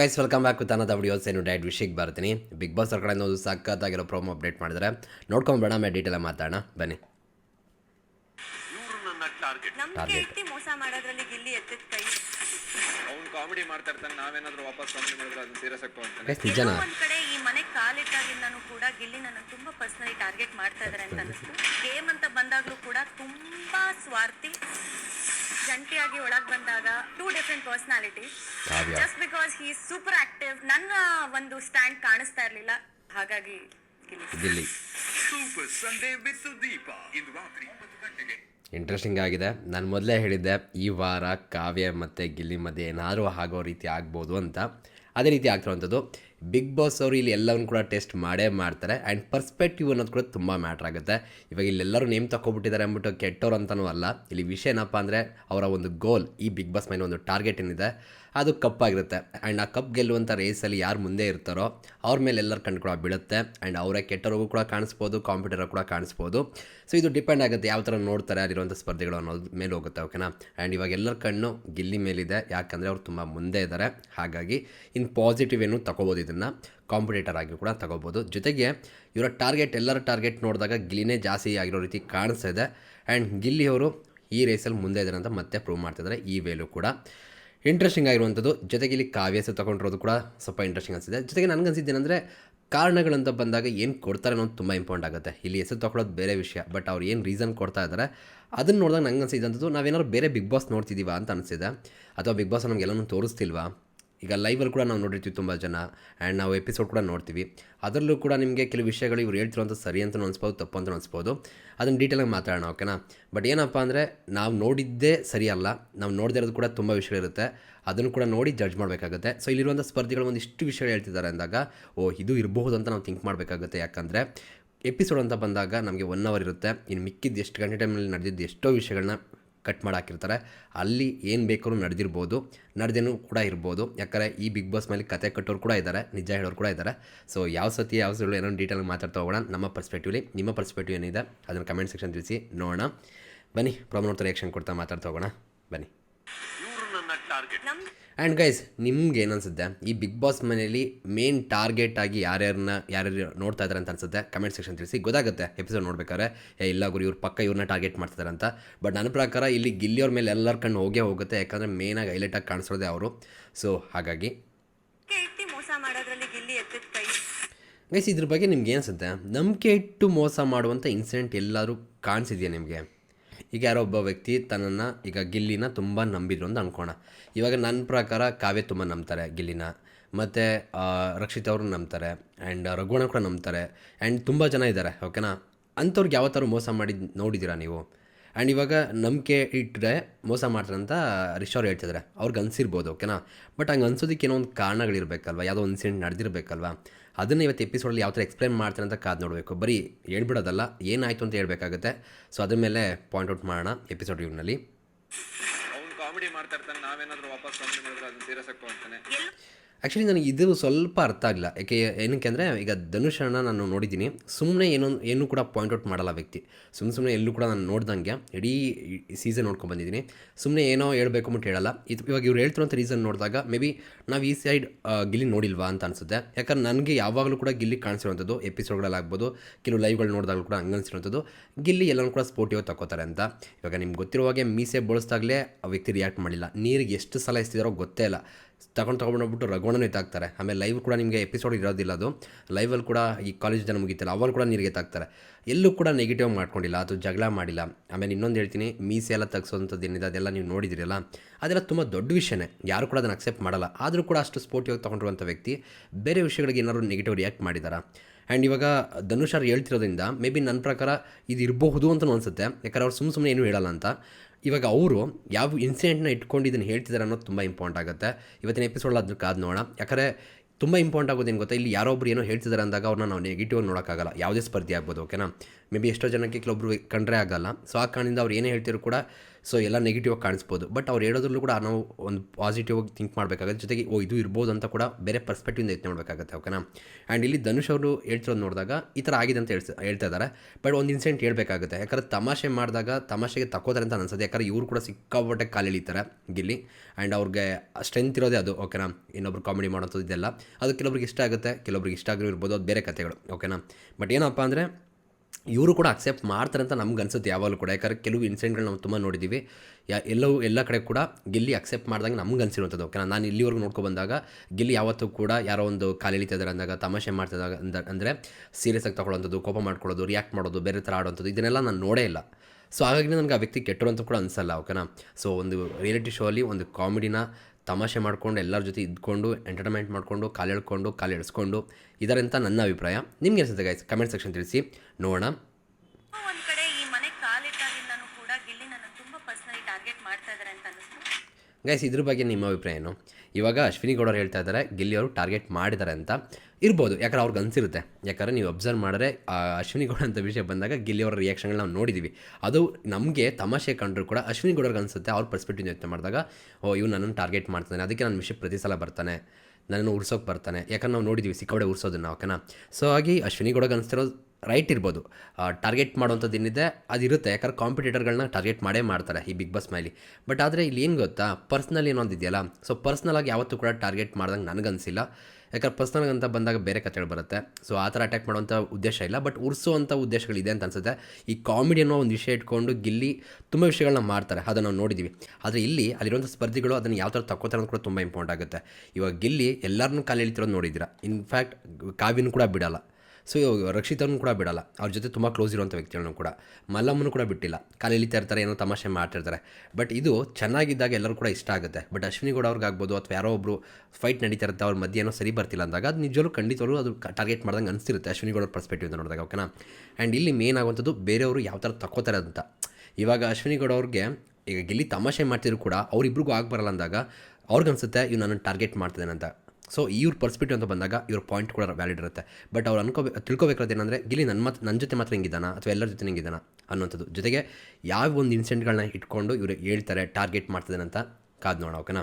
Guys welcome back ತನ್ನದ videos ಏನು diet ವಿಷಯಕ್ಕೆ ಬರ್ತೀನಿ. ಬಿಗ್ ಬಾಸ್ ಅವ್ರ ಕಡೆಯಿಂದ ಒಂದು ಸಖತ್ತಾಗಿರೋ ಪ್ರೋಮೋ ಅಪ್ಡೇಟ್ ಮಾಡಿದ್ದಾರೆ ನೋಡ್ಕೊಂಬೇಡ ಮೇ ಡೀಟೇಲ್ ಮಾತಾಡೋಣ. ಬನ್ನಿ. ಟಾರ್ಗೆಟ್ ನಂಬಿಕೆ ಇಟ್ಟು ಮೋಸ ಮಾಡೋದ್ರಲ್ಲಿ ಗಿಲ್ಲಿ ಎತ್ತಿದ ಕೈ. ಅವ್ನು ಕಾಮಿಡಿ ಮಾಡ್ತಾ ಇರ್ತಾನೆ ನಾವೇನಾದ್ರೂ ವಾಪಸ್ ಕಾಮಿಡಿ ಮಾಡಿದ್ರೆ ಅದನ್ನ ಸೀರಿಯಸ್ ಆಗಿ ತಗೊಂತಾನೆ ಗೈಸ್ ನಿಜನಾ ಒಂದ್ ಕಡೆ ಈ ಮನೆ ಕಾಲಿಟ್ಟಾಗಿಂದನೂ ಕೂಡ ಗಿಲ್ಲಿ ನನ್ನ ತುಂಬಾ ಪರ್ಸನಲಿ ಟಾರ್ಗೆಟ್ ಮಾಡ್ತಾ ಇದಾರೆ ಅಂತ ಅನಿಸ್ತು. ಗೇಮ್ ಅಂತ ಬಂದಾಗ್ಲೂ ಕೂಡ ತುಂಬಾ ಸ್ವಾರ್ಥಿ ಜಂಟಿಯಾಗಿ ಒಳಗ್ ಬಂದಾಗ two different personality just because he super active ನನ್ನ ಒಂದು ಸ್ಟ್ಯಾಂಡ್ ಕಾಣಿಸ್ತಾ ಇರಲಿಲ್ಲ. ಹಾಗಾಗಿ Gilli. Super Sunday with Deepa ಇಂದು ರಾತ್ರಿ ಒಂಬತ್ತು ಗಂಟೆಗೆ. ಇಂಟ್ರೆಸ್ಟಿಂಗ್ ಆಗಿದೆ. ನಾನು ಮೊದಲೇ ಹೇಳಿದ್ದೆ ಈ ವಾರ ಕಾವ್ಯ ಮತ್ತು ಗಿಲ್ಲಿ ಮಧ್ಯೆ ಏನಾದರೂ ಆಗೋ ರೀತಿ ಆಗ್ಬೋದು ಅಂತ. ಅದೇ ರೀತಿ ಆಗ್ತಿರೋವಂಥದ್ದು. ಬಿಗ್ ಬಾಸ್ ಅವರು ಇಲ್ಲಿ ಎಲ್ಲವನ್ನು ಕೂಡ ಟೆಸ್ಟ್ ಮಾಡೇ ಮಾಡ್ತಾರೆ. ಆ್ಯಂಡ್ ಪರ್ಸ್ಪೆಕ್ಟಿವ್ ಅನ್ನೋದು ಕೂಡ ತುಂಬ ಮ್ಯಾಟ್ರ್ ಆಗುತ್ತೆ. ಇವಾಗ ಇಲ್ಲೆಲ್ಲರೂ ನೇಮ್ ತಗೊಬಿಟ್ಟಿದ್ದಾರೆ ಅಂದ್ಬಿಟ್ಟು ಕೆಟ್ಟವ್ರು ಅಂತಲೂ ಅಲ್ಲ. ಇಲ್ಲಿ ವಿಷಯ ಏನಪ್ಪ ಅಂದರೆ ಅವರ ಒಂದು ಗೋಲ್ ಈ ಬಿಗ್ ಬಾಸ್ ಮೈನ ಒಂದು ಟಾರ್ಗೆಟ್ ಏನಿದೆ, ಅದು ಕಪ್ ಆಗಿರುತ್ತೆ. ಆ್ಯಂಡ್ ಆ ಕಪ್ ಗೆಲ್ಲುವಂಥ ರೇಸಲ್ಲಿ ಯಾರು ಮುಂದೆ ಇರ್ತಾರೋ ಅವ್ರ ಮೇಲೆ ಎಲ್ಲರ ಕಣ್ಣು ಕೂಡ ಬೀಳುತ್ತೆ. ಆ್ಯಂಡ್ ಅವರೇ ಕೆಟ್ಟವ್ರಿಗೂ ಕೂಡ ಕಾಣಿಸ್ಬೋದು ಕಾಂಪಿಟೇಟರ್ ಕೂಡ ಕಾಣಿಸ್ಬೋದು. ಸೊ ಇದು ಡಿಪೆಂಡ್ ಆಗುತ್ತೆ ಯಾವ ಥರ ನೋಡ್ತಾರೆ ಅಲ್ಲಿರುವಂಥ ಸ್ಪರ್ಧೆಗಳು ಅನ್ನೋದು ಮೇಲೆ ಹೋಗುತ್ತೆ ಓಕೆನಾ ಆ್ಯಂಡ್ ಇವಾಗ ಎಲ್ಲರ ಕಣ್ಣು ಗಿಲ್ಲಿ ಮೇಲಿದೆ. ಯಾಕಂದರೆ ಅವ್ರು ತುಂಬ ಮುಂದೆ ಇದ್ದಾರೆ. ಹಾಗಾಗಿ ಇನ್ ಪಾಸಿಟಿವ್ ಏನು ತಗೋಬೋದು ಇದನ್ನು ಕಾಂಪಿಟೇಟರ್ ಆಗಿ ಕೂಡ ತಗೋಬೋದು. ಜೊತೆಗೆ ಇವರ ಟಾರ್ಗೆಟ್ ಎಲ್ಲರ ಟಾರ್ಗೆಟ್ ನೋಡಿದಾಗ ಗಿಲ್ಲಿನೇ ಜಾಸ್ತಿ ಆಗಿರೋ ರೀತಿ ಕಾಣಿಸ್ತಾ ಇದೆ. ಆ್ಯಂಡ್ ಗಿಲ್ಲಿಯವರು ಈ ರೇಸಲ್ಲಿ ಮುಂದೆ ಇದ್ದಾರೆ ಅಂತ ಮತ್ತೆ ಪ್ರೂವ್ ಮಾಡ್ತಿದ್ದಾರೆ ಈ ವೇಲು ಕೂಡ. ಇಂಟ್ರೆಸ್ಟಿಂಗ್ ಆಗಿರುವಂಥದ್ದು. ಜೊತೆಗೆ ಇಲ್ಲಿ ಕಾವ್ಯ ಹೆಸರು ತಗೊಂಡಿರೋದು ಕೂಡ ಸ್ವಲ್ಪ ಇಂಟ್ರೆಸ್ಟಿಂಗ್ ಅನಿಸಿದೆ ಜೊತೆಗೆ ನನಗೆ ನನಗನ್ಸಿದ್ದೇನೆಂದರೆ ಕಾರಣಗಳಂತ ಬಂದಾಗ ಏನು ಕೊಡ್ತಾರೆ ಅನ್ನೋದು ತುಂಬ ಇಂಪಾರ್ಟೆಂಟ್ ಆಗುತ್ತೆ. ಇಲ್ಲಿ ಹೆಸರು ತೊಗೊಳ್ಳೋದು ಬೇರೆ ವಿಷಯ ಬಟ್ ಅವ್ರು ಏನು ರೀಸನ್ ಕೊಡ್ತಾ ಇದ್ದಾರೆ ಅದನ್ನು ನೋಡಿದಾಗ ನಂಗೆ ಅನಿಸಿದಂಥದ್ದು ನಾವೇನಾದ್ರು ಬೇರೆ ಬಿಗ್ ಬಾಸ್ ನೋಡ್ತಿದ್ದೀವ ಅಂತ ಅನಿಸಿದೆ ಅಥವಾ ಬಿಗ್ ಬಾಸ್ ನಮಗೆಲ್ಲನೂ ತೋರಿಸ್ತಿಲ್ವಾ? ಈಗ ಲೈವಲ್ಲಿ ಕೂಡ ನಾವು ನೋಡಿರ್ತೀವಿ ತುಂಬ ಜನ ಆ್ಯಂಡ್ ನಾವು ಎಪಿಸೋಡ್ ಕೂಡ ನೋಡ್ತೀವಿ. ಅದರಲ್ಲೂ ಕೂಡ ನಿಮಗೆ ಕೆಲವು ವಿಷಯಗಳು ಇವ್ರು ಹೇಳ್ತಿರೋಂಥ ಸರಿ ಅಂತ ಅನಿಸ್ಬೋದು, ತಪ್ಪು ಅಂತ ಅನಿಸ್ಬೋದು. ಅದನ್ನು ಡೀಟೇಲಾಗಿ ಮಾತಾಡೋಣ ಓಕೆನಾ ಬಟ್ ಏನಪ್ಪ ಅಂದರೆ ನಾವು ನೋಡಿದ್ದೇ ಸರಿಯಲ್ಲ ನಾವು ನೋಡದೇ ಇರೋದು ಕೂಡ ತುಂಬ ವಿಷಯಗಳಿರುತ್ತೆ ಅದನ್ನು ಕೂಡ ನೋಡಿ ಜಡ್ಜ್ ಮಾಡಬೇಕಾಗುತ್ತೆ. ಸೊ ಇಲ್ಲಿರುವಂಥ ಸ್ಪರ್ಧಿಗಳು ಒಂದಿಷ್ಟು ವಿಷಯಗಳು ಹೇಳ್ತಿದ್ದಾರೆ ಅಂದಾಗ, ಓ, ಇದು ಇರಬಹುದು ಅಂತ ನಾವು ಥಿಂಕ್ ಮಾಡಬೇಕಾಗುತ್ತೆ. ಯಾಕಂದರೆ ಎಪಿಸೋಡ್ ಅಂತ ಬಂದಾಗ ನಮಗೆ ಒನ್ ಅವರ್ ಇರುತ್ತೆ. ಇನ್ನು ಮಿಕ್ಕಿದ್ದು ಎಷ್ಟು ಗಂಟೆ ಟೈಮಲ್ಲಿ ನಡೆದಿದ್ದು ಎಷ್ಟೋ ವಿಷಯಗಳನ್ನ ಕಟ್ ಮಾಡಿ ಹಾಕಿರ್ತಾರೆ ಅಲ್ಲಿ ಏನು ಬೇಕಾದ್ರೂ ನಡೆದಿರ್ಬೋದು. ನಡೆದೇನೂ ಕೂಡ ಇರ್ಬೋದು. ಯಾಕಂದರೆ ಈ ಬಿಗ್ ಬಾಸ್ ಮೇಲೆ ಕತೆ ಕಟ್ಟೋರು ಕೂಡ ಇದ್ದಾರೆ. ನಿಜ ಹೇಳೋರು ಕೂಡ ಇದ್ದಾರೆ. ಸೊ ಯಾವ ಸತಿ ಯಾವ ಸುಳ್ಳು ಏನೋ ಡೀಟೇಲ್ ಮಾತಾಡ್ತಾ ಹೋಗೋಣ. ನಮ್ಮ ಪರ್ಸ್ಪೆಕ್ಟಿವ್ಲಿ ನಿಮ್ಮ ಪರ್ಸ್ಪೆಕ್ಟಿವ್ ಏನಿದೆ? ಅದನ್ನು ಕಮೆಂಟ್ ಸೆಕ್ಷನ್ ತಿಳಿಸಿ ನೋಡೋಣ. ಬನ್ನಿ ಪ್ರಾಬ್ಲಮ್ ನೋಡ್ತಾರೆ ರಿಯಾಕ್ಷನ್ ಕೊಡ್ತಾ ಮಾತಾಡ್ತಾ ಹೋಗೋಣ. ಬನ್ನಿ. ಆ್ಯಂಡ್ ಗೈಸ್ ನಿಮ್ಗೆ ಏನು ಅನ್ಸುತ್ತೆ? ಈ ಬಿಗ್ ಬಾಸ್ ಮನೆಯಲ್ಲಿ ಮೇನ್ ಟಾರ್ಗೆಟ್ ಆಗಿ ಯಾರ್ಯಾರನ್ನ ಯಾರ್ಯಾರು ನೋಡ್ತಾ ಇದ್ದಾರೆ ಅಂತ ಅನ್ಸುತ್ತೆ? ಕಮೆಂಟ್ ಸೆಕ್ಷನ್ ತಿಳಿಸಿ. ಗೊತ್ತಾಗುತ್ತೆ ಎಪಿಸೋಡ್ ನೋಡ್ಬೇಕಾದ್ರೆ. ಏ ಇಲ್ಲ ಗುರು ಇವ್ರು ಪಕ್ಕ ಇವ್ರನ್ನ ಟಾರ್ಗೆಟ್ ಮಾಡ್ತಿದ್ದಾರೆ ಅಂತ. ಬಟ್ ನನ್ನ ಪ್ರಕಾರ ಇಲ್ಲಿ ಗಿಲ್ಲಿಯವ್ರ ಮೇಲೆ ಎಲ್ಲರ ಕಣ್ಣು ಹೋಗೇ ಹೋಗುತ್ತೆ. ಯಾಕಂದರೆ ಹೈಲೈಟ್ ಹೈಲೈಟಾಗಿ ಕಾಣಿಸೋದೇ ಅವರು. ಸೊ ಹಾಗಾಗಿ. ಗೈಸ್ ಇದ್ರ ಬಗ್ಗೆ ನಿಮ್ಗೆ ಏನಿಸುತ್ತೆ ನಂಬಿಕೆ ಇಟ್ಟು ಮೋಸ ಮಾಡುವಂಥ ಇನ್ಸಿಡೆಂಟ್ ಎಲ್ಲರೂ ಕಾಣಿಸಿದೆಯಾ ನಿಮಗೆ? ಈಗ ಯಾರೋ ಒಬ್ಬ ವ್ಯಕ್ತಿ ತನ್ನನ್ನು ಈಗ ಗಿಲ್ಲಿನ ತುಂಬ ನಂಬಿದ್ರು ಅಂತ ಅನ್ಕೋಣ. ಇವಾಗ ನನ್ನ ಪ್ರಕಾರ ಕಾವ್ಯ ತುಂಬ ನಂಬ್ತಾರೆ ಗಿಲ್ಲಿನ. ಮತ್ತು ರಕ್ಷಿತ್ ಅವರು ನಂಬ್ತಾರೆ ಆ್ಯಂಡ್ ರಘುವಣ ಕೂಡ ನಂಬ್ತಾರೆ ಆ್ಯಂಡ್ ತುಂಬ ಜನ ಇದ್ದಾರೆ ಓಕೆನಾ? ಅಂಥವ್ರಿಗೆ ಥರ ಮೋಸ ಮಾಡಿ ನೋಡಿದ್ದೀರಾ ನೀವು? ಆ್ಯಂಡ್ ಇವಾಗ ನಂಬಿಕೆ ಇಟ್ಟರೆ ಮೋಸ ಮಾಡ್ತಾರೆ ಅಂತ ರಿಷ್ ಅವ್ರು ಹೇಳ್ತಿದ್ದಾರೆ ಅವ್ರಿಗೆ ಅನಿಸಿರ್ಬೋದು, ಓಕೆನಾ? ಬಟ್ ಹಂಗೆ ಅನ್ಸೋದಕ್ಕೆ ಏನೋ ಒಂದು ಕಾರಣಗಳಿರಬೇಕಲ್ವ? ಯಾವುದೋ ಒಂದು ಇನ್ಸಿಡೆಂಟ್ ನಡೆದಿರಬೇಕಲ್ವ? ಅದನ್ನು ಇವತ್ತು ಎಪಿಸೋಡಲ್ಲಿ ಯಾವ ಥರ ಎಕ್ಸ್ಪ್ಲೇನ್ ಮಾಡ್ತಾರೆ ಅಂತ ಕಾದು ನೋಡಬೇಕು. ಬರೀ ಹೇಳ್ಬಿಡೋದಲ್ಲ, ಏನಾಯಿತು ಅಂತ ಹೇಳ್ಬೇಕಾಗುತ್ತೆ. ಸೊ ಅದ್ರ ಮೇಲೆ ಪಾಯಿಂಟ್ ಔಟ್ ಮಾಡೋಣ ಎಪಿಸೋಡ್ ರಿವ್ಯೂನಲ್ಲಿ ಮಾಡ್ತಾ ಇರ್ತಾನೆ, ನಾವೇನಾದರೂ ವಾಪಸ್ ಮಾಡಿದ್ರೆ ಅದನ್ನ ತಗೊಂತಾನೆ ಆ್ಯಕ್ಚುಲಿ ನನಗೆ ಇದು ಸ್ವಲ್ಪ ಅರ್ಥ ಆಗಿಲ್ಲ ಯಾಕೆ, ಏನಕ್ಕೆ ಅಂದರೆ, ಈಗ ಧನುಷ್ ಅಣ್ಣ ನಾನು ನೋಡಿದ್ದೀನಿ. ಸುಮ್ಮನೆ ಏನೋ, ಏನೂ ಕೂಡ ಪಾಯಿಂಟ್ ಔಟ್ ಮಾಡಲ್ಲ ವ್ಯಕ್ತಿ. ಸುಮ್ಮ ಸುಮ್ಮನೆ ಎಲ್ಲೂ ಕೂಡ ನಾನು ನೋಡ್ದಂಗೆ, ಇಡೀ ಸೀಸನ್ ನೋಡ್ಕೊಂಡು ಬಂದಿದ್ದೀನಿ. ಸುಮ್ಮನೆ ಏನೋ ಹೇಳಬೇಕು ಅಂತ ಹೇಳಲ್ಲ. ಇದು ಇವಾಗ ಇವ್ರು ಹೇಳ್ತಿರೋಂಥ ರೀಸನ್ ನೋಡಿದಾಗ ಮೇ ಬಿ ನಾವು ಈ ಸೈಡ್ ಗಿಲ್ಲಿ ನೋಡಿಲ್ವಾ ಅಂತ ಅನಿಸುತ್ತೆ. ಯಾಕಂದ್ರೆ ನನಗೆ ಯಾವಾಗಲೂ ಕೂಡ ಗಿಲ್ಲಿ ಕಾಣಿಸಿರುವಂಥದ್ದು ಎಪಿಸೋಡ್ಗಳಲ್ಲಿ ಆಗ್ಬೋದು, ಕೆಲವು ಲೈವ್ಗಳು ನೋಡಿದಾಗಲೂ ಕೂಡ ಹಂಗೆ ಅನಿಸಿರುವಂಥದ್ದು ಗಿಲ್ಲಿ ಎಲ್ಲರೂ ಕೂಡ ಸ್ಪೋರ್ಟಿವ್ ತಗೋತಾರೆ ಅಂತ. ಇವಾಗ ನಿಮ್ಗೆ ಗೊತ್ತಿರುವಾಗೆ ಮೀಸೆ ಬಳಸ್ದಾಗಲೇ ಆ ವ್ಯಕ್ತಿ ರಿಯಾಕ್ಟ್ ಮಾಡಿಲ್ಲ. ನೀರಿಗೆ ಎಷ್ಟು ಸಲ ಎಸ್ತಿದಾರೋ ಗೊತ್ತೇ ಇಲ್ಲ. ತಗೊಂಡು ತೊಗೊಂಡೋಗ್ಬಿಟ್ಟು ರಘುವಣನ ಎತ್ತಾಕ್ತಾರೆ. ಆಮೇಲೆ ಲೈವ್ ಕೂಡ ನಿಮಗೆ ಎಪಿಸೋಡ್ ಇರೋದಿಲ್ಲ ಅದು. ಲೈವಲ್ಲಿ ಕೂಡ ಈ ಕಾಲೇಜ್ ಜನ ಮುಗಿತಿಲ್ಲ ಅವಾಗ ಕೂಡ ನೀರಿಗೆ ಎತ್ತಾಕ್ತಾರೆ. ಎಲ್ಲೂ ಕೂಡ ನೆಗೆಟಿವ್ ಮಾಡ್ಕೊಂಡಿಲ್ಲ, ಅದು ಜಗಳ ಮಾಡಿಲ್ಲ. ಆಮೇಲೆ ಇನ್ನೊಂದು ಹೇಳ್ತೀನಿ, ಮೀಸೆ ಎಲ್ಲ ತೆಗ್ಸೋಂಥದ್ದು ಏನಿದೆ ಅದೆಲ್ಲ ನೀವು ನೋಡಿದಿರಲ್ಲ? ಅದೆಲ್ಲ ತುಂಬ ದೊಡ್ಡ ವಿಷಯನೇ. ಯಾರು ಕೂಡ ಅದನ್ನು ಅಕ್ಸೆಪ್ಟ್ ಮಾಡಲ್ಲ. ಆದರೂ ಕೂಡ ಅಷ್ಟು ಸ್ಪೋರ್ಟಿವ್ ತೊಗೊಂಡಿರುವಂಥ ವ್ಯಕ್ತಿ ಬೇರೆ ವಿಷಯಗಳಿಗೆ ಏನಾದರೂ ನೆಗೆಟಿವ್ ರಿಯಾಕ್ಟ್ ಮಾಡಿದಾರ? ಆ್ಯಂಡ್ ಇವಾಗ ಧನುಷ್ ಅವ್ರು ಹೇಳ್ತಿರೋದ್ರಿಂದ ಮೇ ಬಿ ನನ್ನ ಪ್ರಕಾರ ಇದು ಇರಬಹುದು ಅಂತ ಅನಿಸುತ್ತೆ. ಯಾಕಂದ್ರೆ ಅವ್ರು ಸುಮ್ಮ ಸುಮ್ಮನೆ ಏನೂ ಹೇಳಲ್ಲ ಅಂತ. ಇವಾಗ ಅವರು ಯಾವ ಇನ್ಸಿಡೆಂಟ್ನ ಇಟ್ಕೊಂಡು ಇದನ್ನು ಹೇಳ್ತಿದ್ದಾರೆ ಅನ್ನೋದು ತುಂಬ ಇಂಪಾರ್ಟೆಂಟ್ ಆಗುತ್ತೆ. ಇವತ್ತಿನ ಎಪಿಸೋಡ್ ಅದ್ರ ಕಾದು ನೋಡೋಣ. ಯಾಕಂದರೆ ತುಂಬ ಇಂಪಾರ್ಟೆಂಟ್ ಆಗೋದು ಏನು ಗೊತ್ತಾ? ಇಲ್ಲಿ ಯಾರೋ ಒಬ್ರು ಏನೋ ಹೇಳ್ತಿದ್ದಾರೆ ಅಂದಾಗ ಅವ್ರನ್ನ ನಾವು ನೆಗೆಟಿವ್ ನೋಡೋಕ್ಕಾಗಲ್ಲ. ಯಾವುದೇ ಸ್ಪರ್ಧೆ ಆಗ್ಬೋದು ಓಕೆನಾ ಮೇ ಬಿ ಎಷ್ಟೋ ಜನಕ್ಕೆ ಕೆಲವೊಬ್ಬರು ಕಂಡ್ರೆ ಆಗಲ್ಲ. ಸೊ ಆ ಕಾರಣದಿಂದ ಅವ್ರು ಏನೇ ಹೇಳ್ತಿದ್ರು ಕೂಡ ಸೊ ಎಲ್ಲ ನೆಗೆಟಿವ್ ಆಗಿ ಕಾಣಿಸ್ಬೋದು. ಬಟ್ ಅವ್ರು ಹೇಳೋದ್ರಲ್ಲೂ ಕೂಡ ನಾವು ಒಂದು ಪಾಸಿಟಿವ್ ಆಗಿ ಥಿಂಕ್ ಮಾಡಬೇಕಾಗುತ್ತೆ. ಜೊತೆಗೆ, ಓ, ಇದು ಇರ್ಬೋದು ಅಂತ ಕೂಡ ಬೇರೆ ಪರ್ಸ್ಪೆಕ್ಟಿವಿಂದ ಯೋಚನೆ ಮಾಡಬೇಕಾಗುತ್ತೆ ಓಕೆನಾ ಆ್ಯಂಡ್ ಇಲ್ಲಿ ಧನುಷ್ ಅವರು ಹೇಳ್ತಿರೋದು ನೋಡಿದಾಗ ಈ ಥರ ಆಗಿದೆ ಅಂತ ಹೇಳ್ತಾ ಹೇಳ್ತಾ ಇದ್ದಾರೆ ಬಟ್ ಒಂದು ಇನ್ಸಿಡೆಂಟ್ ಹೇಳ್ಬೇಕಾಗುತ್ತೆ. ಯಾಕಂದ್ರೆ ತಮಾಷೆ ಮಾಡಿದಾಗ ತಮಾಷೆಗೆ ತಗೋತಾರೆ ಅಂತ ಅನ್ಸುತ್ತೆ ಯಾಕಂದ್ರೆ ಇವರು ಕೂಡ ಸಿಕ್ಕಾಪಟ್ಟೆ ಕಾಲು ಎಳಿತಾರೆ ಗಿಲ್ಲಿ. ಆ್ಯಂಡ್ ಅವ್ರಿಗೆ ಸ್ಟ್ರೆಂತ್ ಇರೋದೇ ಅದು ಓಕೆನಾ ಇನ್ನೊಬ್ರು ಕಾಮಿಡಿ ಮಾಡೋಂಥದ್ದು ಇದೆಲ್ಲ. ಅದು ಕೆಲವ್ರಿಗೆ ಇಷ್ಟ ಆಗುತ್ತೆ ಕೆಲವೊಬ್ರಿಗೆ ಇಷ್ಟ ಆಗಿರೋ ಇರ್ಬೋದು, ಅದು ಬೇರೆ ಕಥೆಗಳು ಓಕೆನಾ ಬಟ್ ಏನಪ್ಪ ಅಂದರೆ ಇವರು ಕೂಡ ಅಕ್ಸೆಪ್ಟ್ ಮಾಡ್ತಾರೆ ಅಂತ ನಮ್ಗೆ ಅನ್ಸುತ್ತೆ ಯಾವಾಗಲೂ ಕೂಡ. ಯಾಕಂದ್ರೆ ಕೆಲವು ಇನ್ಸಿಡೆಂಟ್ಗಳು ನಾವು ತುಂಬ ನೋಡಿದ್ದೀವಿ ಯಾ ಎಲ್ಲವೂ ಎಲ್ಲ ಕಡೆ ಕೂಡ ಗಿಲ್ಲಿ ಅಕ್ಸೆಪ್ಟ್ ಮಾಡಿದಾಗ ನಮ್ಗೆ ಅನ್ಸಿರುವಂಥದ್ದು. ಓಕೆನಾ? ನಾನು ಇಲ್ಲಿವರೆಗೂ ನೋಡ್ಕೊ ಬಂದಾಗ ಗಿಲ್ಲಿ ಯಾವತ್ತೂ ಕೂಡ ಯಾರೋ ಒಂದು ಕಾಲು ಅಂದಾಗ, ತಮಾಷೆ ಮಾಡ್ತಿದ್ದಾಗ ಅಂದ, ಅಂದರೆ ಸೀರಿಯಸ್ ಆಗಿ ತೊಗೊಳ್ಳೋಂಥದ್ದು ಕೋಪ ಮಾಡ್ಕೊಳ್ಳೋದು ರಿಯಾಕ್ಟ್ ಮಾಡೋದು, ಬೇರೆ ಥರ ಆಡೋಂಥದ್ದು ಇದನ್ನೆಲ್ಲ ನಾನು ನೋಡೇ ಇಲ್ಲ. ಸೊ ಹಾಗಾಗಿ ನನಗೆ ಆ ವ್ಯಕ್ತಿ ಕೆಟ್ಟರು ಅಂತ ಕೂಡ ಅನಿಸಲ್ಲ, ಓಕೆನಾ? ಸೊ ಒಂದು ರಿಯಾಲಿಟಿ ಶೋ ಅಲ್ಲಿ ಒಂದು ಕಾಮಿಡಿನ ತಮಾಷೆ ಮಾಡ್ಕೊಂಡು ಎಲ್ಲರ ಜೊತೆ ಇದ್ಕೊಂಡು ಎಂಟರ್ಟೈನ್ಮೆಂಟ್ ಮಾಡಿಕೊಂಡು, ಕಾಲು ಎಳ್ಕೊಂಡು, ಕಾಲು ಎಳ್ಸ್ಕೊಂಡು ಇದರಂತ ನನ್ನ ಅಭಿಪ್ರಾಯ. ನಿಮ್ಗೆ ಅನಿಸುತ್ತೆ ಗಾಯ್ಸ್ ಕಮೆಂಟ್ ಸೆಕ್ಷನ್ ತಿಳಿಸಿ. ನೋಡೋಣ ಒಂದ್ ಕಡೆ ಈ ಮನೆ ಕಾಲಿಟ್ಟಾಗಿಂದನೂ ಕೂಡ ಗಿಲ್ಲಿ ನನ್ನ ತುಂಬಾ ಪರ್ಸನಲಿ ಟಾರ್ಗೆಟ್ ಮಾಡ್ತಾ ಇದ್ದಾರೆ ಅಂತ ಅನಿಸ್ತು ಗೈಸ್ ಇದ್ರ ಬಗ್ಗೆ ನಿಮ್ಮ ಅಭಿಪ್ರಾಯ ಏನು ಇವಾಗ ಅಶ್ವಿನಿ ಗೌಡರು ಹೇಳ್ತಾ ಇದ್ದಾರೆ ಗಿಲ್ಲಿ ಅವರು ಟಾರ್ಗೆಟ್ ಮಾಡಿದ್ದಾರೆ ಅಂತ ಇರ್ಬೋದು, ಯಾಕಂದ್ರೆ ಅವ್ರಿಗೆ ಅನಿಸಿರುತ್ತೆ. ಯಾಕಂದರೆ ನೀವು ಅಬ್ಸರ್ವ್ ಮಾಡಿದ್ರೆ ಅಶ್ವಿನಿ ಗೌಡ ಅಂತ ವಿಷಯ ಬಂದಾಗ ಗಿಲ್ಲಿ ಅವರ ರಿಯಾಕ್ಷನ್ಗಳು ನಾವು ನೋಡಿದ್ದೀವಿ ಅದು ನಮಗೆ ತಮಾಷೆ ಕಂಡ್ರು ಕೂಡ ಅಶ್ವಿನಿ ಗೌಡರ್ಗೆ ಅನಿಸುತ್ತೆ, ಅವ್ರ ಪರ್ಸ್ಪೆಕ್ಟಿವ್ ಯೋಚನೆ ಮಾಡಿದಾಗ, ಓ ಇವ್ ನನ್ನನ್ನು ಟಾರ್ಗೆಟ್ ಮಾಡ್ತಾನೆ ಅದಕ್ಕೆ ನನ್ನ ವಿಷಯ ಪ್ರತಿ ಸಲ ಬರ್ತಾನೆ, ನನ್ನನ್ನು ಉರ್ಸೋಕೆ ಬರ್ತಾನೆ. ಯಾಕಂದ್ರೆ ನಾವು ನೋಡಿದ್ದೀವಿ ಸಿಕ್ಕಾಪಡೆ ಉರ್ಸೋದನ್ನ ಓಕೆನಾ ಸೊ ಹಾಗೆ ಅಶ್ವಿನಿ ಗೌಡಗೆ ಅನಿಸ್ತಿರೋದು ರೈಟ್ ಇರ್ಬೋದು. ಟಾರ್ಗೆಟ್ ಮಾಡುವಂಥದ್ದು ಏನಿದೆ ಅದು ಇರುತ್ತೆ ಯಾಕಂದ್ರೆ ಕಾಂಪಿಟೇಟರ್ಗಳನ್ನ ಟಾರ್ಗೆಟ್ ಮಾಡೇ ಮಾಡ್ತಾರೆ ಈ ಬಿಗ್ ಬಾಸ್ ಮೈಲಿ ಬಟ್ ಆದರೆ ಇಲ್ಲಿ ಏನು ಗೊತ್ತಾ? ಪರ್ಸ್ನಲ್ ಇದೆಯಲ್ಲ ಸೊ ಪರ್ಸ್ನಲ್ ಆಗಿ ಯಾವತ್ತೂ ಕೂಡ ಟಾರ್ಗೆಟ್ ಮಾಡ್ದಂಗೆ ನನಗನ್ಸಿಲ್ಲ. ಯಾಕಂದ್ರೆ ಪರ್ಸ್ನಲ್ ಅಂತ ಬಂದಾಗ ಬೇರೆ ಕಥೆಗಳು ಬರುತ್ತೆ. ಸೊ ಆ ಥರ ಅಟ್ಯಾಕ್ ಮಾಡುವಂಥ ಉದ್ದೇಶ ಇಲ್ಲ. ಬಟ್ ಉರ್ಸೋವಂಥ ಉದ್ದೇಶಗಳಿದೆ ಅಂತ ಅನ್ಸುತ್ತೆ. ಈ ಕಾಮಿಡಿ ಅನ್ನೋ ಒಂದು ವಿಷಯ ಇಟ್ಕೊಂಡು ಗಿಲ್ಲಿ ತುಂಬ ವಿಷಯಗಳನ್ನ ಮಾಡ್ತಾರೆ. ಅದನ್ನು ನಾವು ನೋಡಿದ್ದೀವಿ ಆದರೆ ಇಲ್ಲಿ ಅಲ್ಲಿರುವಂಥ ಸ್ಪರ್ಧಿಗಳು ಅದನ್ನು ಯಾವ ಥರ ತಕ್ಕೋತಾರೆ ಅಂತ ಕೂಡ ತುಂಬ ಇಂಪಾರ್ಟೆಂಟ್ ಆಗುತ್ತೆ. ಇವಾಗ ಗಿಲ್ಲಿ ಎಲ್ಲರನ್ನೂ ಕಾಲು ಎಳಿತಿರೋದು ನೋಡಿದ್ದೀರಾ ಇನ್ಫ್ಯಾಕ್ಟ್ ಕಾವಿನೂ ಕೂಡ ಬಿಡಲ್ಲ. ಸೊ ರಕ್ಷಿತನೂ ಕೂಡ ಬಿಡಲ್ಲ. ಅವ್ರ ಜೊತೆ ತುಂಬ ಕ್ಲೋಸ್ ಇರುವಂಥ ವ್ಯಕ್ತಿಗಳನ್ನು ಕೂಡ. ಮಲ್ಲಮ್ಮನ್ನು ಕೂಡ ಬಿಟ್ಟಿಲ್ಲ. ಕಾಲು ಇರ್ತಾರೆ, ಏನೋ ತಮಾಷೆ ಮಾಡ್ತಿರ್ತಾರೆ. ಬಟ್ ಇದು ಚೆನ್ನಾಗಿದ್ದಾಗ ಎಲ್ಲರೂ ಕೂಡ ಇಷ್ಟ ಆಗುತ್ತೆ. ಬಟ್ ಅಶ್ವಿನಿ ಗೌಡ ಅವ್ರಿಗೆ ಆಗ್ಬೋದು ಅಥವಾ ಯಾರೋ ಒಬ್ಬರು ಫೈಟ್ ನಡೀತಾ ಇರುತ್ತೆ ಅವ್ರ ಮಧ್ಯೆ ಏನೋ ಸರಿ ಬರ್ತಿಲ್ಲ ಅಂದಾಗ ಅದು ನಿಜವೂ ಖಂಡಿತವಾಗ್ಲೂ ಅದು ಟಾರ್ಗೆಟ್ ಮಾಡ್ದಂಗೆ ಅನಿಸ್ತಿರುತ್ತೆ ಅಶ್ವಿನಿ ಗೌಡ ಪರ್ಸ್ಪೆಕ್ಟಿವ್ ನೋಡಿದಾಗ ಓಕೆನಾ ಆ್ಯಂಡ್ ಇಲ್ಲಿ ಮೇನ್ ಆಗುವಂಥದ್ದು ಬೇರೆಯವರು ಯಾವ ಥರ ತಗೋತಾರೆ ಅಂತ. ಇವಾಗ ಅಶ್ವಿನಿ ಗೌಡ ಅವ್ರಿಗೆ ಈಗ ಗೆಲ್ಲಿ ತಮಾಷೆ ಮಾಡ್ತಿದ್ರು ಕೂಡ ಅವ್ರಿಬ್ರಿಗೂ ಆಗಬರಲ್ಲ ಅಂದಾಗ ಅವ್ರಿಗನ್ಸುತ್ತೆ ಇವ ನನ್ನನ್ನು ಟಾರ್ಗೆಟ್ ಮಾಡ್ತಿದ್ದೇನೆ ಅಂತ. ಸೊ ಇವ್ರ ಪರ್ಸ್ಪೆಕ್ಟಿವ್ ಅಂತ ಬಂದಾಗ ಇವ್ರ ಪಾಯಿಂಟ್ ಕೂಡ ವ್ಯಾಲಿಡ್ ಇರುತ್ತೆ. ಬಟ್ ಅವ್ರು ಅನ್ಕೋ ತಿಳ್ಕೊಬೇಕಾದ್ರೆ ಏನಂದರೆ ಗಿಲ್ಲಿ ನನ್ನ ಮಾತು ನನ್ನ ಜೊತೆ ಮಾತ್ರ ಹಿಂಗಿದ್ದಾನ? ಅಥವಾ ಎಲ್ಲರ ಜೊತೆ ಹಿಂಗಿದ್ದಾನ? ಅನ್ನೋಂಥದ್ದು ಜೊತೆಗೆ ಯಾವ ಒಂದು ಇನ್ಸಿಡೆಂಟ್ಗಳನ್ನ ಇಟ್ಕೊಂಡು ಇವರು ಹೇಳ್ತಾರೆ ಟಾರ್ಗೆಟ್ ಮಾಡ್ತಿದ್ದಾನೆ ಅಂತ ಕಾದು ನೋಡೋಣ ಓಕೆನಾ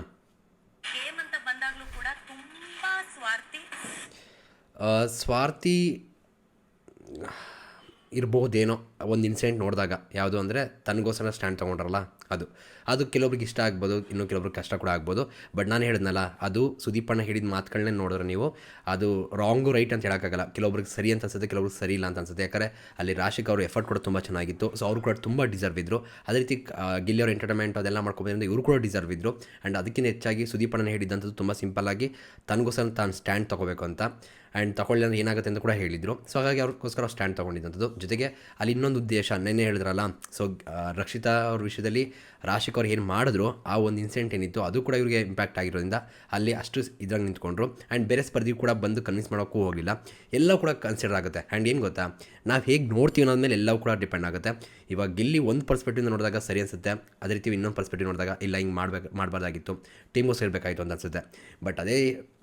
ಸ್ವಾರ್ಥಿ. ಇರ್ಬೋದೇನೋ ಒಂದು ಇನ್ಸಿಡೆಂಟ್ ನೋಡಿದಾಗ. ಯಾವುದು ಅಂದರೆ ತನಗೋಸ್ಕರ ಸ್ಟ್ಯಾಂಡ್ ತೊಗೊಂಡ್ರಲ್ಲ? ಅದು. ಅದು ಕೆಲವೊಬ್ರಿಗೆ ಇಷ್ಟ ಆಗ್ಬೋದು, ಇನ್ನೂ ಕೆಲವೊಬ್ರಿಗೆ ಕಷ್ಟ ಕೂಡ ಆಗ್ಬೋದು. ಬಟ್ ನಾನು ಹೇಳಿದ್ನಲ್ಲ, ಅದು ಸುದೀಪಣ್ಣ ಹೇಳಿದ ಮಾತುಗಳನ್ನೇ ನೋಡಿದ್ರೆ ನೀವು ಅದು ರಾಂಗು ರೈಟ್ ಅಂತ ಹೇಳೋಕ್ಕಾಗಲ್ಲ. ಕೆಲವೊಬ್ರಿಗೆ ಸರಿ ಅಂತ ಅನ್ಸುತ್ತೆ ಕೆಲವ್ರಿಗೆ ಸರಿ ಇಲ್ಲ ಅಂತ ಅನ್ಸುತ್ತೆ. ಯಾಕಂದರೆ ಅಲ್ಲಿ ರಾಶಿಕ್ ಅವರು ಎಫರ್ಟ್ ಕೂಡ ತುಂಬ ಚೆನ್ನಾಗಿತ್ತು. ಸೊ ಅವರು ಕೂಡ ತುಂಬ ಡಿಸರ್ವ್ ಇದ್ದರು ಅದೇ ರೀತಿ ಗಿಲ್ಲಿಯವ್ರ ಎಂಟರ್ಟೈನ್ಮೆಂಟ್ ಅದೆಲ್ಲ ಮಾಡ್ಕೊಬೋದ್ರಿಂದ ಇವರು ಕೂಡ ಡಿಸರ್ವ್ ಇದ್ದರು ಆ್ಯಂಡ್ ಅದಕ್ಕಿಂತ ಹೆಚ್ಚಾಗಿ ಸುದೀಪಣ್ಣ ಹೇಳಿದ್ದಂಥದ್ದು ತುಂಬ ಸಿಂಪಲ್ಲಾಗಿ ತನಗೋಸ್ಕರ ತಾನು ಸ್ಟ್ಯಾಂಡ್ ತೊಗೋಬೇಕು ಅಂತ. ಆ್ಯಂಡ್ ತಗೊಳ್ಳಿ ಅಂದ್ರೆ ಏನಾಗುತ್ತೆ ಅಂತ ಕೂಡ ಹೇಳಿದರು. ಸೊ ಹಾಗಾಗಿ ಅವ್ರಿಗೋಸ್ಕರ ಸ್ಟ್ಯಾಂಡ್ ತೊಗೊಂಡಿದ್ದಂಥದ್ದು. ಜೊತೆಗೆ ಅಲ್ಲಿ ಇನ್ನೊಂದು ಉದ್ದೇಶ, ನೆನ್ನೆ ಹೇಳಿದ್ರಲ್ಲ ಸೊ ರಕ್ಷಿತಾ ಅವ್ರ ವಿಷಯದಲ್ಲಿ ರಾಶಿಕ್ ಅವ್ರು ಏನು ಮಾಡಿದ್ರು, ಆ ಒಂದು ಇನ್ಸಿಡೆಂಟ್ ಏನಿತ್ತು, ಅದು ಕೂಡ ಇವರಿಗೆ ಇಂಪ್ಯಾಕ್ಟ್ ಆಗಿರೋದ್ರಿಂದ ಅಲ್ಲಿ ಅಷ್ಟು ಇದ್ರಾಗ ನಿಂತ್ಕೊಂಡ್ರು. ಆ್ಯಂಡ್ ಬೇರೆ ಸ್ಪರ್ಧಿ ಕೂಡ ಬಂದು ಕನ್ವಿನ್ಸ್ ಮಾಡೋಕ್ಕೂ ಹೋಗಲಿಲ್ಲ. ಎಲ್ಲ ಕೂಡ ಕನ್ಸಿಡರ್ ಆಗುತ್ತೆ. ಆ್ಯಂಡ್ ಏನು ಗೊತ್ತಾ? ನಾವು ಹೇಗೆ ನೋಡ್ತೀವಿ ಅನ್ನೋದ್ಮೇಲೆ ಎಲ್ಲವೂ ಕೂಡ ಡಿಪೆಂಡ್ ಆಗುತ್ತೆ. ಇವಾಗ ಇಲ್ಲಿ ಒಂದು ಪರ್ಸ್ಪೆಕ್ಟಿವ್ ನೋಡಿದಾಗ ಸರಿ ಅನಿಸುತ್ತೆ. ಅದೇ ರೀತಿ ಇನ್ನೊಂದು ಪರ್ಸ್ಪೆಕ್ಟಿವ್ ನೋಡಿದಾಗ ಇಲ್ಲ, ಹಿಂಗೆ ಮಾಡಬೇಕು, ಮಾಡಬಾರ್ದಾಗಿತ್ತು. ಟೀಮ್ಗೂ ಇರಬೇಕಾಯಿತು ಅಂತ ಅನಿಸುತ್ತೆ. ಬಟ್ ಅದೇ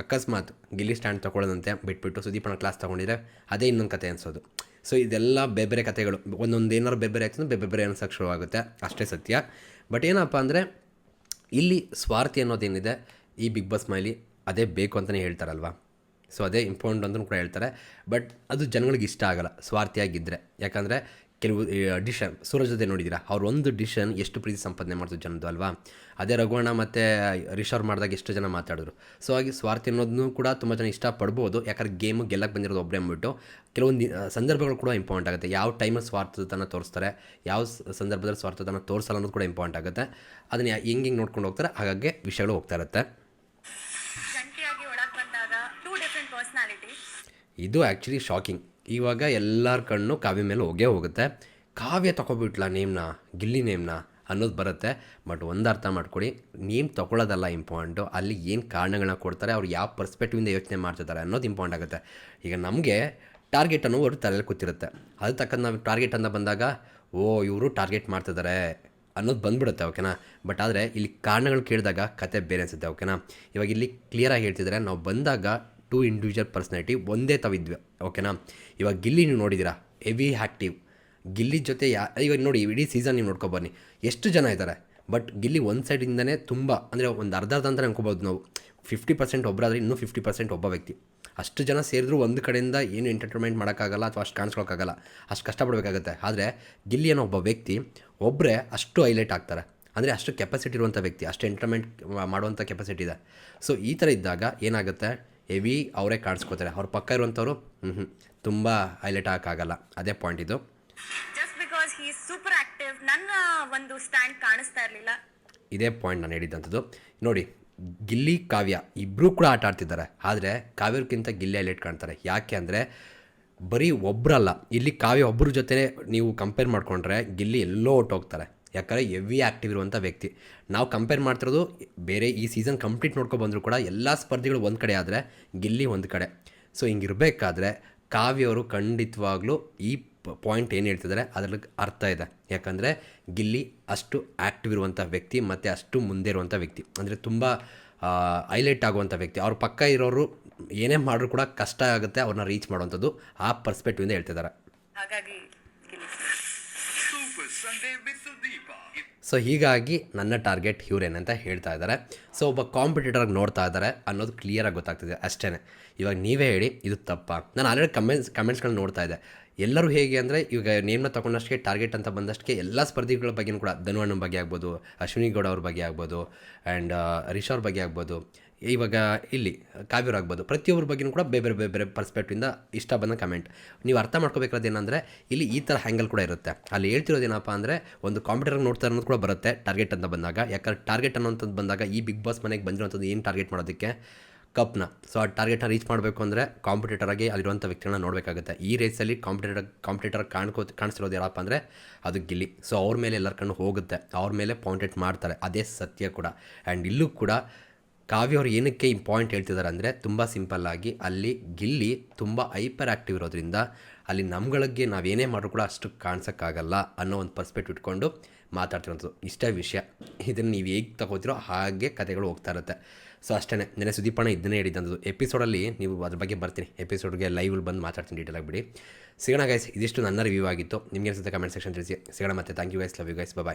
ಅಕಸ್ಮಾತ್ ಗಿಲ್ಲಿ ಸ್ಟ್ಯಾಂಡ್ ತೊಗೊಳ್ಳೋದಂತೆ ಬಿಟ್ಬಿಟ್ಟು ಸುದೀಪನ ಕ್ಲಾಸ್ ತೊಗೊಂಡಿದ್ರೆ ಅದೇ ಇನ್ನೊಂದು ಕತೆ ಅನಿಸೋದು. ಸೊ ಇದೆಲ್ಲ ಬೇರೆ ಬೇರೆ ಕಥೆಗಳು. ಒಂದೊಂದು ಏನಾರು ಬೇರೆ ಬೇರೆ ಆಗ್ತದೆ ಬೇರೆ ಬೇರೆ ಅನ್ಸೋಕ್ಕೆ ಶುರುವಾಗುತ್ತೆ ಅಷ್ಟೇ ಸತ್ಯ. ಬಟ್ ಏನಪ್ಪ ಅಂದರೆ, ಇಲ್ಲಿ ಸ್ವಾರ್ಥಿ ಅನ್ನೋದೇನಿದೆ ಈ ಬಿಗ್ ಬಾಸ್ ಮೈಲಿ ಅದೇ ಬೇಕು ಅಂತಲೇ ಹೇಳ್ತಾರಲ್ವ? ಸೊ ಅದೇ ಇಂಪಾರ್ಟೆಂಟ್ ಅಂತಲೂ ಕೂಡ ಹೇಳ್ತಾರೆ. ಬಟ್ ಅದು ಜನಗಳಿಗೆ ಇಷ್ಟ ಆಗಲ್ಲ ಸ್ವಾರ್ಥಿಯಾಗಿದ್ದರೆ ಯಾಕಂದರೆ ಕೆಲವು ಡಿಶನ್ ಸೂರಜ್ ಜೊತೆ ನೋಡಿದ್ದೀರಾ? ಅವ್ರು ಒಂದು ಡಿಶನ್ ಎಷ್ಟು ಪ್ರೀತಿ ಸಂಪಾದನೆ ಮಾಡ್ತಿದ್ದು ಜನದ್ದು ಅಲ್ವಾ? ಅದೇ ರಘುವಣ್ಣ ಮತ್ತು ರಿಷರ್ ಮಾಡಿದಾಗ ಎಷ್ಟು ಜನ ಮಾತಾಡಿದ್ರು. ಸೊ ಹಾಗೆ ಸ್ವಾರ್ಥಿ ಅನ್ನೋದನ್ನು ಕೂಡ ತುಂಬ ಜನ ಇಷ್ಟಪಡ್ಬೋದು. ಯಾಕಂದ್ರೆ ಗೇಮು ಗೆಲ್ಲಕ್ಕೆ ಬಂದಿರೋದು ಒಬ್ಬರೇ ಅಂದ್ಬಿಟ್ಟು ಕೆಲವೊಂದು ಸಂದರ್ಭಗಳು ಕೂಡ ಇಂಪಾರ್ಟೆಂಟ್ ಆಗುತ್ತೆ. ಯಾವ ಟೈಮಲ್ಲಿ ಸ್ವಾರ್ಥತನ ತೋರಿಸ್ತಾರೆ ಯಾವ ಸಂದರ್ಭದಲ್ಲಿ ಸ್ವಾರ್ಥತನ ತೋರಿಸಲ್ಲ ಅನ್ನೋದು ಕೂಡ ಇಂಪಾರ್ಟೆಂಟ್ ಆಗುತ್ತೆ. ಅದನ್ನು ಹೆಂಗೆ ಹೆಂಗೆ ನೋಡ್ಕೊಂಡು ಹೋಗ್ತಾರೆ ಹಾಗಾಗಿ ವಿಷಯಗಳು ಹೋಗ್ತಾ ಇರುತ್ತೆ. ಇದು ಆ್ಯಕ್ಚುಲಿ ಶಾಕಿಂಗ್ ಇವಾಗ ಎಲ್ಲರ ಕಣ್ಣು ಕಾವ್ಯ ಮೇಲೆ ಹೋಗೇ ಹೋಗುತ್ತೆ. ಕಾವ್ಯ ತಗೊಬಿಟ್ಲ ನೇಮ್ನ, ಗಿಲ್ಲಿ ನೇಮ್ನ ಅನ್ನೋದು ಬರುತ್ತೆ. ಬಟ್ ಒಂದು ಅರ್ಥ ಮಾಡ್ಕೊಡಿ, ನೇಮ್ ತೊಗೊಳ್ಳೋದಲ್ಲ ಇಂಪಾರ್ಟೆಂಟು ಅಲ್ಲಿ ಏನು ಕಾರಣಗಳನ್ನ ಕೊಡ್ತಾರೆ, ಅವ್ರು ಯಾವ ಪರ್ಸ್ಪೆಕ್ಟಿವಿಂದ ಯೋಚನೆ ಮಾಡ್ತಿದ್ದಾರೆ ಅನ್ನೋದು ಇಂಪಾರ್ಟೆಂಟ್ ಆಗುತ್ತೆ. ಈಗ ನಮಗೆ ಟಾರ್ಗೆಟ್ ಅನ್ನೋ ಅವರು ತಲೆಯಲ್ಲಿ ಕೂತಿರುತ್ತೆ. ಅದು ತಕ್ಕಂಥ ನಾವು ಟಾರ್ಗೆಟ್ ಅಂತ ಬಂದಾಗ, ಓ, ಇವರು ಟಾರ್ಗೆಟ್ ಮಾಡ್ತಿದ್ದಾರೆ ಅನ್ನೋದು ಬಂದ್ಬಿಡುತ್ತೆ, ಓಕೆನಾ? ಬಟ್ ಆದರೆ ಇಲ್ಲಿ ಕಾರಣಗಳು ಕೇಳಿದಾಗ ಕತೆ ಬೇರೆ ಅನಿಸುತ್ತೆ, ಓಕೆನಾ? ಇವಾಗ ಇಲ್ಲಿ ಕ್ಲಿಯರಾಗಿ ಹೇಳ್ತಿದ್ದಾರೆ ನಾವು ಬಂದಾಗ ಟೂ ಇಂಡಿವಿಜುವಲ್ ಪರ್ಸ್ನಾಲಿಟಿ ಒಂದೇ ತವಿದ್ವಿ ಓಕೆನಾ ಇವಾಗ ಗಿಲ್ಲಿ ನೀವು ನೋಡಿದ್ದೀರಾ? ಹೆವಿ ಆ್ಯಕ್ಟಿವ್ ಗಿಲ್ಲಿ ಜೊತೆ ಯಾ, ಇವಾಗ ನೋಡಿ, ಇಡೀ ಸೀಸನ್ ನೀವು ನೋಡ್ಕೊ ಬನ್ನಿ. ಎಷ್ಟು ಜನ ಇದ್ದಾರೆ? ಬಟ್ ಗಿಲ್ಲಿ ಒಂದು ಸೈಡಿಂದನೇ ತುಂಬ, ಅಂದರೆ ಒಂದು ಅರ್ಧ ಅರ್ಧ ಅಂತ ಅನ್ಕೋಬೋದು ನಾವು. ಫಿಫ್ಟಿ ಪರ್ಸೆಂಟ್ ಒಬ್ಬರಾದರೆ ಇನ್ನೂ ಫಿಫ್ಟಿ ಪರ್ಸೆಂಟ್ ಒಬ್ಬ ವ್ಯಕ್ತಿ. ಅಷ್ಟು ಜನ ಸೇರಿದ್ರು ಒಂದು ಕಡೆಯಿಂದ ಏನು ಎಂಟರ್ಟೈನ್ಮೆಂಟ್ ಮಾಡೋಕ್ಕಾಗಲ್ಲ ಅಥವಾ ಅಷ್ಟು ಕಾಣಿಸ್ಕೊಳಕ್ಕಾಗಲ್ಲ. ಅಷ್ಟು ಕಷ್ಟಪಡಬೇಕಾಗುತ್ತೆ. ಆದರೆ ಗಿಲ್ಲಿ ಅನ್ನೋ ಒಬ್ಬ ವ್ಯಕ್ತಿ ಒಬ್ಬರೇ ಅಷ್ಟು ಹೈಲೈಟ್ ಆಗ್ತಾರೆ. ಅಂದರೆ ಅಷ್ಟು ಕೆಪಾಸಿಟಿ ಇರುವಂಥ ವ್ಯಕ್ತಿ, ಅಷ್ಟು ಎಂಟರ್ಟೈನ್ಮೆಂಟ್ ಮಾಡುವಂಥ ಕೆಪಾಸಿಟಿ ಇದೆ. ಸೊ ಈ ಥರ ಇದ್ದಾಗ ಏನಾಗುತ್ತೆ? ಹೆವಿ ಅವರೇ ಕಾಣಿಸ್ಕೋತಾರೆ. ಅವ್ರ ಪಕ್ಕ ಇರುವಂಥವ್ರು ಹ್ಞೂ ಹ್ಞೂ ತುಂಬ ಹೈಲೈಟ್ ಹಾಕಾಗಲ್ಲ ಅದೇ ಪಾಯಿಂಟ್ ಇದು. Just because he super active ನನ್ನ ಒಂದು ಸ್ಟ್ಯಾಂಡ್ ಕಾಣಿಸ್ತಾ ಇರಲಿಲ್ಲ. ಇದೇ ಪಾಯಿಂಟ್ ನಾನು ಹೇಳಿದ್ದಂಥದ್ದು ನೋಡಿ ಗಿಲ್ಲಿ ಕಾವ್ಯ ಇಬ್ಬರೂ ಕೂಡ ಆಟ ಆಡ್ತಿದ್ದಾರೆ. ಆದರೆ ಕಾವ್ಯಕ್ಕಿಂತ ಗಿಲ್ಲಿ ಹೈಲೈಟ್ ಕಾಣ್ತಾರೆ. ಯಾಕೆ ಅಂದರೆ ಬರೀ ಒಬ್ಬರಲ್ಲ ಇಲ್ಲಿ ಕಾವ್ಯ ಒಬ್ಬರ ಜೊತೆ ನೀವು ಕಂಪೇರ್ ಮಾಡಿಕೊಂಡ್ರೆ ಗಿಲ್ಲಿ ಎಲ್ಲೋ ಹೊಟ್ಟೋಗ್ತಾರೆ ಯಾಕಂದರೆ ಎವಿ ಆ್ಯಕ್ಟಿವ್ ಇರುವಂಥ ವ್ಯಕ್ತಿ. ನಾವು ಕಂಪೇರ್ ಮಾಡ್ತಿರೋದು ಬೇರೆ ಈ ಸೀಸನ್ ಕಂಪ್ಲೀಟ್ ನೋಡ್ಕೊ ಬಂದರೂ ಕೂಡ ಎಲ್ಲ ಸ್ಪರ್ಧಿಗಳು ಒಂದು ಕಡೆ ಆದರೆ ಗಿಲ್ಲಿ ಒಂದು ಕಡೆ. ಸೊ ಹಿಂಗಿರಬೇಕಾದ್ರೆ ಕಾವ್ಯವರು ಖಂಡಿತವಾಗ್ಲೂ ಈ ಪಾಯಿಂಟ್ ಏನು ಹೇಳ್ತಿದ್ದಾರೆ ಅದ್ರಲ್ಲಿ ಅರ್ಥ ಇದೆ. ಯಾಕಂದರೆ ಗಿಲ್ಲಿ ಅಷ್ಟು ಆ್ಯಕ್ಟಿವ್ ಇರುವಂಥ ವ್ಯಕ್ತಿ ಮತ್ತು ಅಷ್ಟು ಮುಂದೆ ಇರುವಂಥ ವ್ಯಕ್ತಿ. ಅಂದರೆ ತುಂಬ ಹೈಲೈಟ್ ಆಗುವಂಥ ವ್ಯಕ್ತಿ. ಅವ್ರ ಪಕ್ಕ ಇರೋರು ಏನೇ ಮಾಡಿದ್ರು ಕೂಡ ಕಷ್ಟ ಆಗುತ್ತೆ ಅವ್ರನ್ನ ರೀಚ್ ಮಾಡುವಂಥದ್ದು ಆ ಪರ್ಸ್ಪೆಕ್ಟಿವಿಂದ ಹೇಳ್ತಿದ್ದಾರೆ ಹಾಗಾಗಿ ಸೊ ಹೀಗಾಗಿ ನನ್ನ ಟಾರ್ಗೆಟ್ ಇವ್ರೇನಂತ ಹೇಳ್ತಾ ಇದ್ದಾರೆ. ಸೊ ಒಬ್ಬ ಕಾಂಪಿಟೇಟರ್ಗೆ ನೋಡ್ತಾ ಇದ್ದಾರೆ ಅನ್ನೋದು ಕ್ಲಿಯರಾಗಿ ಗೊತ್ತಾಗ್ತಿದೆ ಅಷ್ಟೇ ಇವಾಗ ನೀವೇ ಹೇಳಿ, ಇದು ತಪ್ಪ? ನಾನು ಆಲ್ರೆಡಿ ಕಮೆಂಟ್ಸ್ ಕಮೆಂಟ್ಸ್ಗಳನ್ನ ನೋಡ್ತಾ ಇದ್ದೆ. ಎಲ್ಲರೂ ಹೇಗೆ ಅಂದರೆ, ಇವಾಗ ನೇಮ್ನ ತೊಗೊಂಡಷ್ಟಕ್ಕೆ ಟಾರ್ಗೆಟ್ ಅಂತ ಬಂದಷ್ಟಕ್ಕೆ ಎಲ್ಲ ಸ್ಪರ್ಧಿಗಳ ಬಗ್ಗೆಯೂ ಕೂಡ, ಧನುವಣ್ಣನ ಬಗ್ಗೆ ಆಗ್ಬೋದು, ಅಶ್ವಿನಿ ಗೌಡ ಅವ್ರ ಬಗ್ಗೆ ಆಗ್ಬೋದು ಆ್ಯಂಡ್ ಅವ್ರ ಬಗ್ಗೆ ಆಗ್ಬೋದು. ಇವಾಗ ಇಲ್ಲಿ ಕಾವ್ಯರು ಆಗ್ಬೋದು. ಪ್ರತಿಯೊಬ್ಬರ ಬಗ್ಗೆನೂ ಕೂಡ ಬೇರೆ ಬೇರೆ ಬೇರೆ ಪರ್ಸ್ಪೆಕ್ಟಿವಿಂದ ಇಷ್ಟ ಬಂದ ಕಮೆಂಟ್ ನೀವು ಅರ್ಥ ಮಾಡ್ಕೋಬೇಕಾದ ಏನಂದರೆ, ಇಲ್ಲಿ ಈ ಥರ ಹ್ಯಾಂಗಲ್ ಕೂಡ ಇರುತ್ತೆ. ಅಲ್ಲಿ ಹೇಳ್ತಿರೋದು ಏನಪ್ಪ ಅಂದರೆ, ಒಂದು ಕಾಂಪಿಟೇಟರ್ ನೋಡ್ತಾ ಅನ್ನೋದು ಕೂಡ ಬರುತ್ತೆ ಟಾರ್ಗೆಟ್ ಅಂತ ಬಂದಾಗ. ಯಾಕಂದ್ರೆ ಟಾರ್ಗೆಟ್ ಅನ್ನೋಂಥದ್ದು ಬಂದಾಗ ಈ ಬಿಗ್ ಬಾಸ್ ಮನೆಗೆ ಬಂದಿರೋಂಥದ್ದು ಏನು ಟಾರ್ಗೆಟ್ ಮಾಡೋದಕ್ಕೆ? ಕಪ್ನ. ಸೊ ಆ ಟಾರ್ಗೆಟ್ನ ರೀಚ್ ಮಾಡಬೇಕು ಅಂದರೆ ಕಾಂಪಿಟೇಟರಾಗಿ ಅಲ್ಲಿರುವಂಥ ವ್ಯಕ್ತಿಗಳನ್ನ ನೋಡಬೇಕಾಗುತ್ತೆ. ಈ ರೇಸಲ್ಲಿ ಕಾಂಪಿಟೇಟರ್ ಕಾಂಪಿಟೇಟರ್ ಕಾಣ್ಕೋ, ಕಾಣಿಸ್ತಿರೋದು ಯಾರಪ್ಪ ಅಂದರೆ, ಅದು ಗಿಲ್ಲಿ. ಸೊ ಅವ್ರ ಮೇಲೆ ಎಲ್ಲರ ಕಣ್ಣು ಹೋಗುತ್ತೆ. ಅವ್ರ ಮೇಲೆ ಪಾಯಿಂಟೆಡ್ ಮಾಡ್ತಾರೆ. ಅದೇ ಸತ್ಯ ಕೂಡ. ಆ್ಯಂಡ್ ಇಲ್ಲೂ ಕೂಡ ಕಾವ್ಯ ಅವ್ರು ಏನಕ್ಕೆ ಈ ಪಾಯಿಂಟ್ ಹೇಳ್ತಿದ್ದಾರೆ ಅಂದರೆ ತುಂಬ ಸಿಂಪಲ್ಲಾಗಿ ಅಲ್ಲಿ ಗಿಲ್ಲಿ ತುಂಬ ಹೈಪರ್ ಆ್ಯಕ್ಟಿವ್ ಇರೋದ್ರಿಂದ ಅಲ್ಲಿ ನಮ್ಗಳಿಗೆ ನಾವೇನೇ ಮಾಡಿದ್ರು ಕೂಡ ಅಷ್ಟು ಕಾಣಿಸೋಕ್ಕಾಗಲ್ಲ ಅನ್ನೋ ಒಂದು ಪರ್ಸ್ಪೆಕ್ಟ್ ಇಟ್ಕೊಂಡು ಮಾತಾಡ್ತಿರೋದು ಇಷ್ಟೇ ವಿಷಯ. ಇದನ್ನು ನೀವು ಹೇಗೆ ತಗೋತೀರೋ ಹಾಗೆ ಕತೆಗಳು ಹೋಗ್ತಾ ಇರುತ್ತೆ. ಸೊ ಅಷ್ಟೇ ನೆನೆ ಸುದೀಪಣ್ಣ ಇದನ್ನೇ ಹೇಳಿದ್ದಂಥದ್ದು ಎಪಿಸೋಡಲ್ಲಿ ನೀವು ಅದ್ರ ಬಗ್ಗೆ ಬರ್ತೀನಿ. ಎಪಿಸೋಡ್ಗೆ ಲೈವಲ್ಲಿ ಬಂದು ಮಾತಾಡ್ತೀನಿ ಡೀಟೇಲ್ ಆಗಿಬಿಡಿ ಸಿಗೋಣ ಗೈಸ್ ಇದಿಷ್ಟು ನನ್ನ ರಿವ್ಯೂ ಆಗಿತ್ತು. ನಿಮಗೆ ಅನಿಸುತ್ತೆ ಕಮೆಂಟ್ ಸೆಕ್ಷನ್ ತಿಳಿಸಿ. ಸಿಗೋಣ ಮತ್ತೆ. Thank you guys love you guys bye